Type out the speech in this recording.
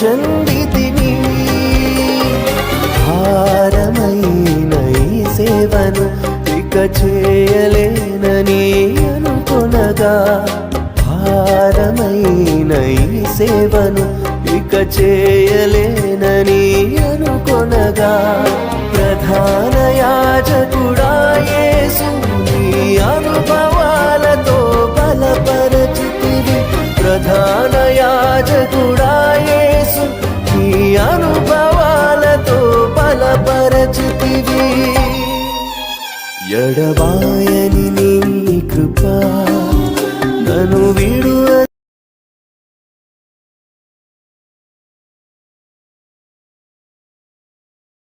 చెందితిని. హారమైన ఈ సేవను ఇక చేయలేనని అనుకొనగా భారమైన ఈ సేవను ఇక చేయలేనని అనుకొనగా ప్రధాన యాజకుడా యేసు నీ అనుభవాలతో బలపరచితివి. ప్రధాన యాజకుడా ఎడబాయని నీ కృపా